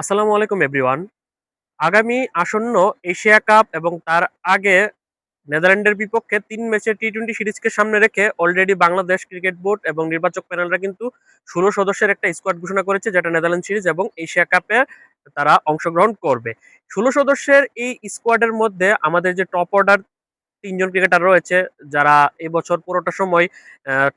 আসসালামু আলাইকুম, এভরিওয়ান। আগামী আসন্ন এশিয়া কাপ এবং তার আগে নেদারল্যান্ডের বিপক্ষে তিন ম্যাচের টি টোয়েন্টি সিরিজকে সামনে রেখে অলরেডি বাংলাদেশ ক্রিকেট বোর্ড এবং নির্বাচক প্যানেলরা কিন্তু ষোলো সদস্যের একটা স্কোয়াড ঘোষণা করেছে, যেটা নেদারল্যান্ড সিরিজ এবং এশিয়া কাপে তারা অংশগ্রহণ করবে। ষোলো সদস্যের এই স্কোয়াডের মধ্যে আমাদের যে টপ অর্ডার তিনজন ক্রিকেটার রয়েছে, যারা এবছর পুরোটা সময়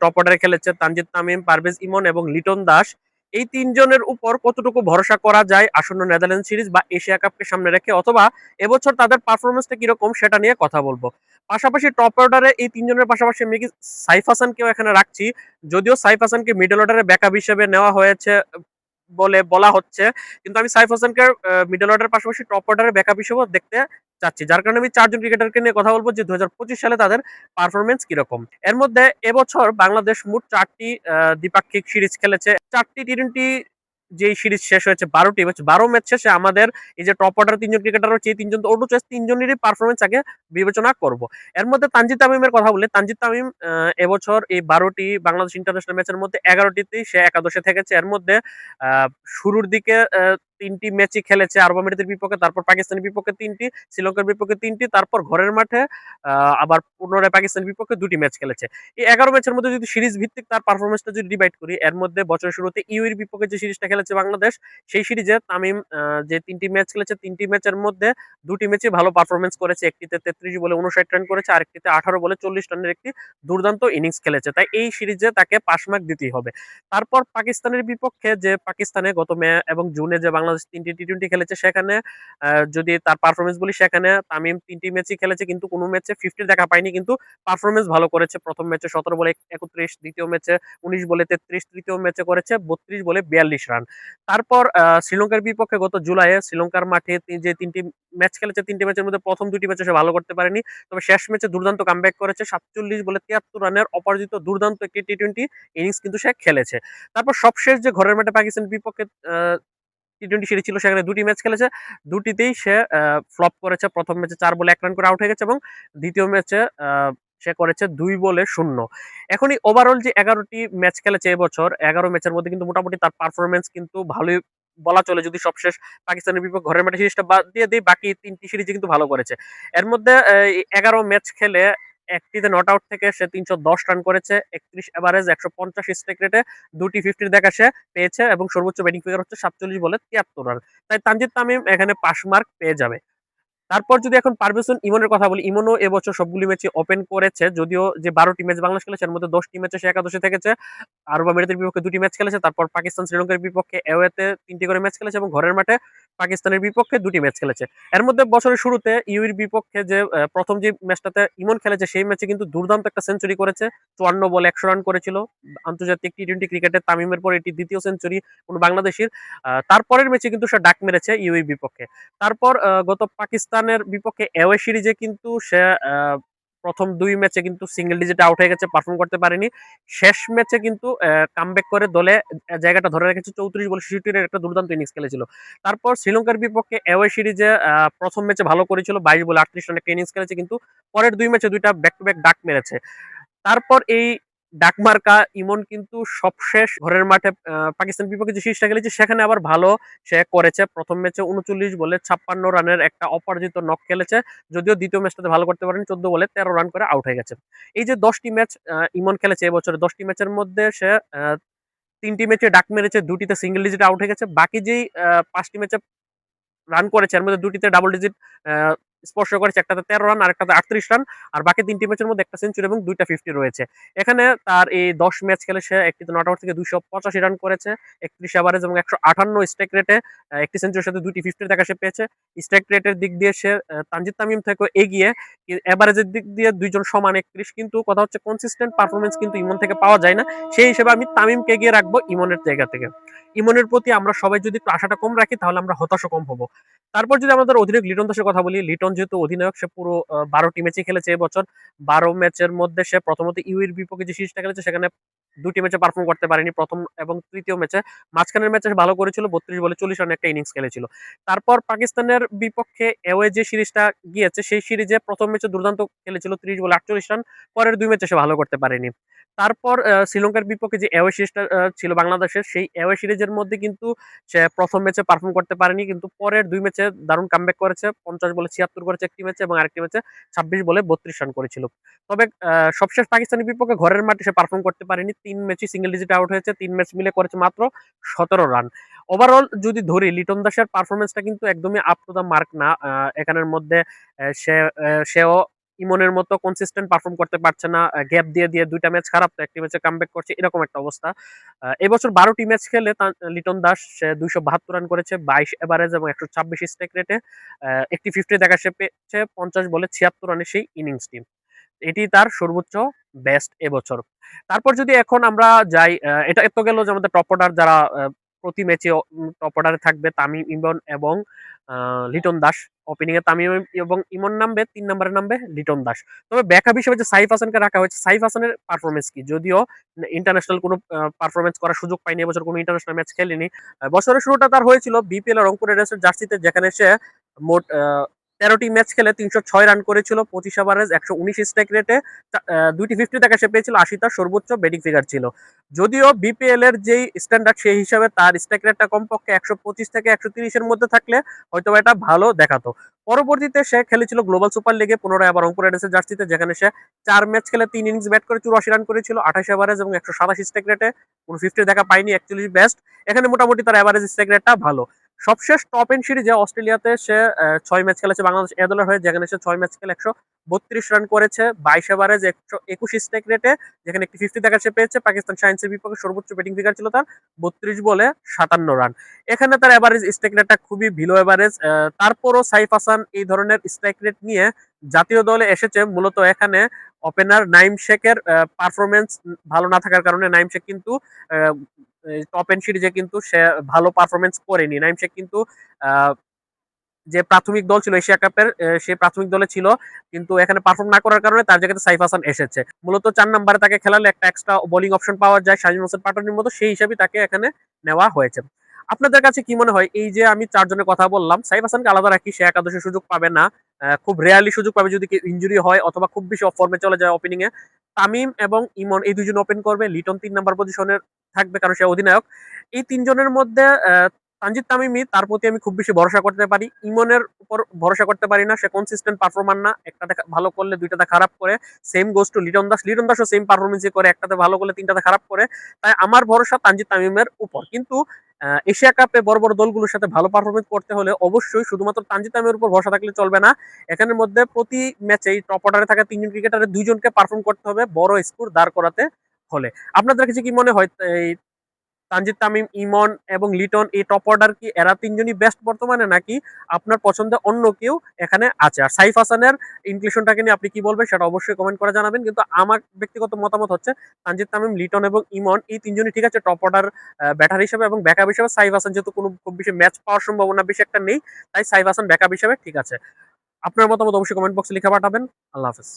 টপ অর্ডারে খেলেছে, তানজিদ তামিম, পারভেজ ইমন এবং লিটন দাস। এই তিনজনের উপর কতটুকু ভরসা করা যায় আসন্ন নেদারল্যান্ড সিরিজ বা এশিয়া কাপকে সামনে রেখে অথবা এবছর তাদের পারফরমেন্সটা কীরকম সেটা নিয়ে কথা বলব। পাশাপাশি টপ অর্ডারে এই তিনজনের পাশাপাশি আমি কি সাইফ হাসানকেও এখানে রাখছি, যদিও সাইফ হাসানকে মিডল অর্ডারে ব্যাকআপ হিসেবে নেওয়া হয়েছে বলে বলা হচ্ছে। কিন্তু আমি সাইফ হোসেনকে মিডল অর্ডারের পাশাপাশি টপ অর্ডারের ব্যাকআপ হিসেবেও দেখতে চাচ্ছি। যার কারণে আমি চারজন ক্রিকেটারকে নিয়ে কথা বলব যে দুই হাজার পঁচিশ সালে তাদের পারফরমেন্স কীরকম। এর মধ্যে এবছর বাংলাদেশ মোট চারটি দ্বিপাক্ষিক সিরিজ খেলেছে। চারটি টি টোয়েন্টি যেই সিরিজ শেষ হয়েছে বারোটি বারো ম্যাচ শেষে আমাদের এই যে টপ অর্ডার তিনজন ক্রিকেটার হচ্ছে এই তিনজন ওটু চয়েস তিনজনেরই পারফরমেন্স আগে বিবেচনা করব। এর মধ্যে তানজিদ তামিমের কথা বলে তানজিদ তামিম এবছর এই বারোটি বাংলাদেশ ইন্টারন্যাশনাল ম্যাচের মধ্যে এগারোটিতেই সে একাদশে থেকেছে। এর মধ্যে শুরুর দিকে তিনটি ম্যাচই খেলেছে আরব আমিরাতের বিপক্ষে, তারপর পাকিস্তানের বিপক্ষে তিনটি, শ্রীলঙ্কার বিপক্ষে তিনটি, তারপর ঘরের মাঠে আবার পুনরায় পাকিস্তানের বিপক্ষে দুটি ম্যাচ খেলেছে। এই এগারো ম্যাচের মধ্যে যদি সিরিজ ভিত্তিক তার পারফরমেন্সটা যদি ডিভাইড করি, এর মধ্যে বছর শুরুতে ইউএর বিপক্ষে যে সিরিজটা খেলেছে বাংলাদেশ, সেই সিরিজে তামিম যে তিনটি ম্যাচ খেলেছে, তিনটি ম্যাচের মধ্যে দুটি ম্যাচে ভালো পারফরমেন্স করেছে। একটিতে তেত্রিশ বলে উনষাট রান করেছে আরেকটিতে আঠারো বলে চল্লিশ রানের একটি দুর্দান্ত ইনিংস খেলেছে। তাই এই সিরিজে তাকে পাঁচ মার্ক দিতেই হবে। তারপর পাকিস্তানের বিপক্ষে যে পাকিস্তানে গত মে এবং জুনে যে বাংলাদেশ তিনটি টি টোয়েন্টি খেলেছে সেখানে। যদি তার পারফরমেন্স বলি সেখানে তামিম তিনটি ম্যাচই খেলেছে, কিন্তু কোনো ম্যাচে ফিফটি দেখা পায়নি, কিন্তু পারফরমেন্স ভালো করেছে। প্রথম ম্যাচে সতেরো বলে একত্রিশ, দ্বিতীয় ম্যাচে উনিশ বলে তেত্রিশ, তৃতীয় ম্যাচে করেছে বত্রিশ বলে বিয়াল্লিশ রান। তারপর শ্রীলঙ্কার বিপক্ষে গত জুলাইয়ে শ্রীলঙ্কার মাঠে যে তিনটি ম্যাচ খেলেছে, তিনটি ম্যাচের মধ্যে প্রথম দুটি ম্যাচে সে ভালো করতে পারেনি। তবে শেষ ম্যাচে দুর্দান্ত কামব্যাক করেছে, সাতচল্লিশ বলে তিয়াত্তর রানের অপরাজিত দুর্দান্ত একটি টি টোয়েন্টি ইনিংস কিন্তু সে খেলেছে। তারপর সবশেষ যে ঘরের মাঠে পাকিস্তানের বিপক্ষে টি টোয়েন্টি সিরিজ ছিল, সেখানে দুটি ম্যাচ খেলেছে। দুটিতেই সে ফ্লপ করেছে। প্রথম ম্যাচে চার বলে এক রান করে আউট হয়ে গেছে এবং দ্বিতীয় ম্যাচে সে করেছে দুই বলে শূন্য। এখনই ওভারঅল যে এগারোটি ম্যাচ খেলেছে এবছর, এগারো ম্যাচের মধ্যে কিন্তু মোটামুটি তার পারফরমেন্স কিন্তু ভালোই বলা চলে। যদি সবশেষ পাকিস্তানের বিপক্ষে ঘরের মাঠে সিরিজটা বাদ দিয়ে দিই, বাকি তিনটি সিরিজে কিন্তু ভালো করেছে। এর মধ্যে এগারো ম্যাচ খেলে একটিতে নট আউট থেকে সে তিনশো দশ রান করেছে, একত্রিশ এভারেজ একশো পঞ্চাশ স্ট্রাইক রেটে দুটি ফিফটির দেখা সে পেয়েছে এবং সর্বোচ্চ ব্যাটিং ফিগার হচ্ছে সাতচল্লিশ বলে তিয়াত্তর রান তাই তানজিদ তামিম এখানে পাস মার্ক পেয়ে যাবে। তারপর যদি এখন পারভেশন ইমনের কথা বলি, ইমনও এবছর সবগুলি ম্যাচে ওপেন করেছে, যদিও যে বারোটি ম্যাচ বাংলাদেশ খেলেছে, এর মধ্যে দশটি ম্যাচে সে একাদশে থেকেছে। আরব আমিরাতের বিপক্ষে দুটি ম্যাচ খেলেছে, তারপর পাকিস্তান, শ্রীলঙ্কার বিপক্ষে এওয়েতে তিনটি করে ম্যাচ খেলেছে এবং ঘরের মাঠে পাকিস্তানের বিপক্ষে দুটি ম্যাচ খেলেছে। এর মধ্যে বছরের শুরুতে ইউর বিপক্ষে যে প্রথম যে ম্যাচটাতে ইমন খেলেছে, সেই ম্যাচে কিন্তু দুর্দান্ত একটা সেঞ্চুরি করেছে। চুয়ান্ন বল, একশো রান করেছিল। আন্তর্জাতিক টি টোয়েন্টি ক্রিকেটে তামিমের পর এটি দ্বিতীয় সেঞ্চুরি কোনো বাংলাদেশের। তারপরের ম্যাচে কিন্তু সে ডাক মেরেছে ইউই বিপক্ষে। তারপর গত পাকিস্তানের বিপক্ষে এওয়ে সিরিজে কিন্তু সে প্রথম দুই ম্যাচে কিন্তু সিঙ্গেল ডিজিটে আউট হয়ে গেছে পারফর্ম করতে পারেনি। শেষ ম্যাচে কিন্তু কামব্যাক করে দলে জায়গাটা ধরে রেখেছে চৌত্রিশ বল শিশুটির একটা দুর্দান্ত ইনিংস খেলেছিল। তারপর শ্রীলঙ্কার বিপক্ষে অ্যাওয়ে সিরিজে প্রথম ম্যাচে ভালো করেছিল, বাইশ বলে আটত্রিশ রান একটা ইনিংস খেলেছে, কিন্তু পরের দুই ম্যাচে দুইটা ব্যাক টু ব্যাক ডাক মেরেছে। তারপর এই ডাকমার্কা ইমন কিন্তু সবশেষ ঘরের মাঠে পাকিস্তান বিপক্ষে যে সিরিজটা খেলেছে, সেখানে আবার ভালো সে করেছে। প্রথম ম্যাচে উনচল্লিশ বলে ছাপ্পান্ন রানের একটা অপরাজিত নক খেলেছে, যদিও দ্বিতীয় ম্যাচটাতে ভালো করতে পারেনি, চোদ্দ বলে তেরো রান করে আউট হয়ে গেছে। এই যে দশটি ম্যাচ ইমন খেলেছে এবছরে দশটি ম্যাচের মধ্যে সে তিনটি ম্যাচে ডাক মেরেছে, দুটিতে সিঙ্গেল ডিজিট আউট হয়ে গেছে। বাকি যেই পাঁচটি ম্যাচে রান করেছে, এর মধ্যে দুটিতে ডাবল ডিজিট স্পর্শ করেছে, একটাতে তেরো রান আর একটাতে আটত্রিশ রান আর বাকি তিনটি ম্যাচের মধ্যে একটা সেঞ্চুরি এবং দুইটা ফিফটি রয়েছে। এখানে তার এই দশ ম্যাচ খেলে সে একটিতে নট আউট থেকে দুইশো পঁচাশি রান করেছে, একত্রিশ এভারেজ এবং একশো আটান্ন স্ট্রাইক রেটে একটি সেঞ্চুরির সাথে দুইটি ফিফটির দেখা সে পেয়েছে। স্ট্রাইক রেটের দিক দিয়ে সে তানজিদ তামিম থেকে এগিয়ে এভারেজের দিক দিয়ে দুইজন সমান একত্রিশ, কিন্তু কথা হচ্ছে কনসিস্টেন্ট পারফরমেন্স কিন্তু ইমন থেকে পাওয়া যায় না। সেই হিসেবে আমি তামিমকে এগিয়ে রাখব ইমনের জায়গা থেকে। ইমনের প্রতি আমরা সবাই যদি একটু আশাটা কম রাখি, তাহলে আমরা হতাশ কম হব। তারপর যদি আমাদের অধিনায়ক লিটন দাসের কথা বলি, লিটন যেহেতু অধিনায়ক সে পুরো বারোটি ম্যাচে খেলেছে এবছর। বারো ম্যাচের মধ্যে সে প্রথমত ইউএর বিপক্ষে যে সিরিজটা খেলেছে সেখানে দুটি ম্যাচে পারফর্ম করতে পারেনি। প্রথম এবং তৃতীয় ম্যাচে মাঝখানের ম্যাচে ভালো করেছিল, বত্রিশ বলে চল্লিশ রানের একটা ইনিংস খেলেছিল। তারপর পাকিস্তানের বিপক্ষে এওয়ে যে সিরিজটা গিয়েছে, সেই সিরিজে প্রথম ম্যাচে দুর্দান্ত খেলেছিল, ত্রিশ বলে আটচল্লিশ রান। পরের দুই ম্যাচে সে ভালো করতে পারেনি। তারপর শ্রীলঙ্কার বিপক্ষে যে এওয়ে সিরিজটা ছিল বাংলাদেশের, সেই এওয়ে সিরিজের মধ্যে কিন্তু সে প্রথম ম্যাচে পারফর্ম করতে পারেনি। কিন্তু পরের দুই ম্যাচে দারুণ কামব্যাক করেছে, পঞ্চাশ বলে ছিয়াত্তর করেছে একটি ম্যাচে এবং আরেকটি ম্যাচে ছাব্বিশ বলে বত্রিশ রান করেছিল। তবে সবশেষ পাকিস্তানের বিপক্ষে ঘরের মাঠে সে পারফর্ম করতে পারেনি। তিন ম্যাচই সিঙ্গেল ডিজিট আউট হয়েছে, তিন ম্যাচ মিলে করেছে মাত্র সতেরো রান ওভারঅল যদি ধরি, লিটন দাসের পারফরমেন্সটা কিন্তু একদমই আপ টু দ্য মার্ক না। এখানের মধ্যে সে সেও ইমনের মতো কনসিস্টেন্ট পারফর্ম করতে পারছে না। গ্যাপ দিয়ে দিয়ে দুইটা ম্যাচ খারাপ, তো একটি ম্যাচে কামব্যাক করছে, এরকম একটা অবস্থা। এবছর বারোটি ম্যাচ খেলে তা- লিটন দাস, সে দুইশো বাহাত্তর রান করেছে, বাইশ এভারেজ এবং একশো ছাব্বিশ স্ট্রাইক রেটে একটি ফিফটি দেখা সে পেয়েছে, পঞ্চাশ বলে ছিয়াত্তর রানের সেই ইনিংসটি এটি তার সর্বোচ্চ বেস্ট এবছর। তারপর যদি এখন আমরা যাই এটা এত গেল যে আমাদের টপ অর্ডার যারা প্রতি ম্যাচে টপ অর্ডারে থাকবে তামিম ইমন এবং লিটন দাস। ওপেনিং এ তামিম এবং ইমন নামবে, তিন নম্বরে নামবে লিটন দাস। তবে ব্যাকআপ হিসেবে যে সাইফ হাসানকে রাখা হয়েছে, সাইফ হাসানের পারফরমেন্স কি? যদিও ইন্টারন্যাশনাল কোনো পারফরমেন্স করার সুযোগ পায়নি, এবছর কোনো ইন্টারন্যাশনাল ম্যাচ খেলেনি। বছরের শুরুটা তার হয়েছিল বিপিএল রংপুর রেডার্সের জার্সিতে, যেখানে সে মোট তেরোটি ম্যাচ খেলে তিনশো ছয় রান করেছিল, পঁচিশ ওভারেজ একশো উনিশ স্ট্রাইক রেটে দুইটি ফিফটি দেখা সে পেয়েছিল, আশি তার সর্বোচ্চ ব্যাটিং ফিগার ছিল। যদিও বিপিএল এর যেই স্ট্যান্ডার্ড সেই হিসাবে তার স্ট্রাইক রেটটা কমপক্ষে একশো পঁচিশ থেকে একশো তিরিশের মধ্যে থাকলে হয়তো এটা ভালো দেখাতো। পরবর্তীতে সে খেলেছিল গ্লোবাল সুপার লিগে পুনরায় আবার রংপুর রাইডার্সের জার্সিতে, যেখানে সে চার ম্যাচ খেলে তিন ইনিংস ব্যাট করে চুরাশি রান করেছিল, আঠাশ এভারেজ এবং একশো সাতাশ স্ট্রাইক রেটে, কোনো ফিফটি দেখা পায়নি অ্যাকচুয়ালি বেস্ট এখানে মোটামুটি তার অ্যাভারেজ স্ট্রাইক রেটটা ভালো। সবশেষ টপ এন্ড সিরিজে অস্ট্রেলিয়াতে সে ছয় ম্যাচ খেলেছে, বাংলাদেশ এ দলের হয়ে, যেখানে সে ছয় ম্যাচ খেলে একশো বত্রিশ রান করেছে, বাইশ এভারেজ একশো একুশ স্ট্রাইক রেটে যেখানে একটি ফিফটি দেখা সে পেয়েছে, পাকিস্তান সায়েন্সের বিপক্ষে সর্বোচ্চ ব্যাটিং ফিগার ছিল তার বত্রিশ বলে সাতান্ন রান এখানে তার এভারেজ স্ট্রাইক রেটটা খুবই ভিলো এভারেজ তারপরও সাইফ হাসান এই ধরনের স্ট্রাইক রেট নিয়ে জাতীয় দলে এসেছে, মূলত এখানে ওপেনার নাইম শেখের পারফরমেন্স ভালো না থাকার কারণে নাইম শেখ কিন্তু টপ এন্ড সিরিজে কিন্তু সে ভালো পারফরমেন্স করেনি। নাইম শেখ কিন্তু যে প্রাথমিক দল ছিল, এশিয়া কাপের সেই প্রাথমিক দলে ছিল, কিন্তু এখানে পারফর্ম না করার কারণে তার জায়গাতে সাইফ হাসান এসেছে। মূলত চার নাম্বারে তাকে খেলালে একটা এক্সট্রা বোলিং অপশন পাওয়া যায় শাহিন হোসেন পাটনের মতো, সেই হিসাবে তাকে এখানে নেওয়া হয়েছে। আপনাদের কাছে কি মনে হয়? এই যে আমি চারজনের কথা বললাম, সাইফ হাসানকে আলাদা রাখি, সে একাদশে সুযোগ পাবে না। খুব রেয়ারলি সুযোগ পাবে যদি ইঞ্জুরি হয় অথবা খুব বেশি ফর্মে চলে যায় ওপেনিং এ। তামিম এবং ইমন এই দুজন ওপেন করবে, লিটন তিন নাম্বার পজিশনের থাকবে কারণ সে অধিনায়ক। এই তিনজনের মধ্যে তানজিদ তামিমি তার প্রতি আমি খুব বেশি ভরসা করতে পারি। ইমনের উপর ভরসা করতে পারি না, সে কনসিস্টেন্ট পারফরমার না। একটাতে ভালো করলে দুইটাতে খারাপ করে। Same goes to Liton Das. Liton দাসও same পারফরমেন্সই করে, একটাতে ভালো করলে তিনটাতে খারাপ করে। তাই আমার ভরসা তানজিদ তামিমের উপর। কিন্তু এশিয়া কাপে বড় বড় দলগুলোর সাথে ভালো পারফরমেন্স করতে হলে অবশ্যই শুধুমাত্র তানজিদ তামিমের উপর ভরসা থাকলে চলবে না। এখানের মধ্যে প্রতি ম্যাচেই টপ অর্ডারে থাকা তিনজন ক্রিকেটারের দুইজনকে পারফর্ম করতে হবে বড় স্কোর দাঁড় করাতে হলে। আপনাদের কাছে কি মনে হয় তানজিদ তামিম, ইমন এবং লিটন এই টপ অর্ডার কি? এরা তিনজনই বেস্ট বর্তমানে নাকি আপনার পছন্দে অন্য কেউ এখানে আছে? আর সাইফ হাসানের ইনক্লুশনটাকে নিয়ে আপনি কি বলবেন সেটা অবশ্যই কমেন্ট করে জানাবেন। কিন্তু আমার ব্যক্তিগত মতামত হচ্ছে তানজিদ তামিম, লিটন এবং ইমন এই তিনজনই ঠিক আছে টপ অর্ডার ব্যাটার হিসেবে এবং ব্যাকআপ হিসেবে। সাইফ হাসান যেহেতু কোনো খুব বেশি ম্যাচ পাওয়ার সম্ভাবনা বেশি একটা নেই, তাই সাইফ হাসান ব্যাকআপ হিসেবে ঠিক আছে। আপনার মতামত অবশ্যই কমেন্ট বক্সে লিখে পাঠাবেন। আল্লাহ হাফেজ।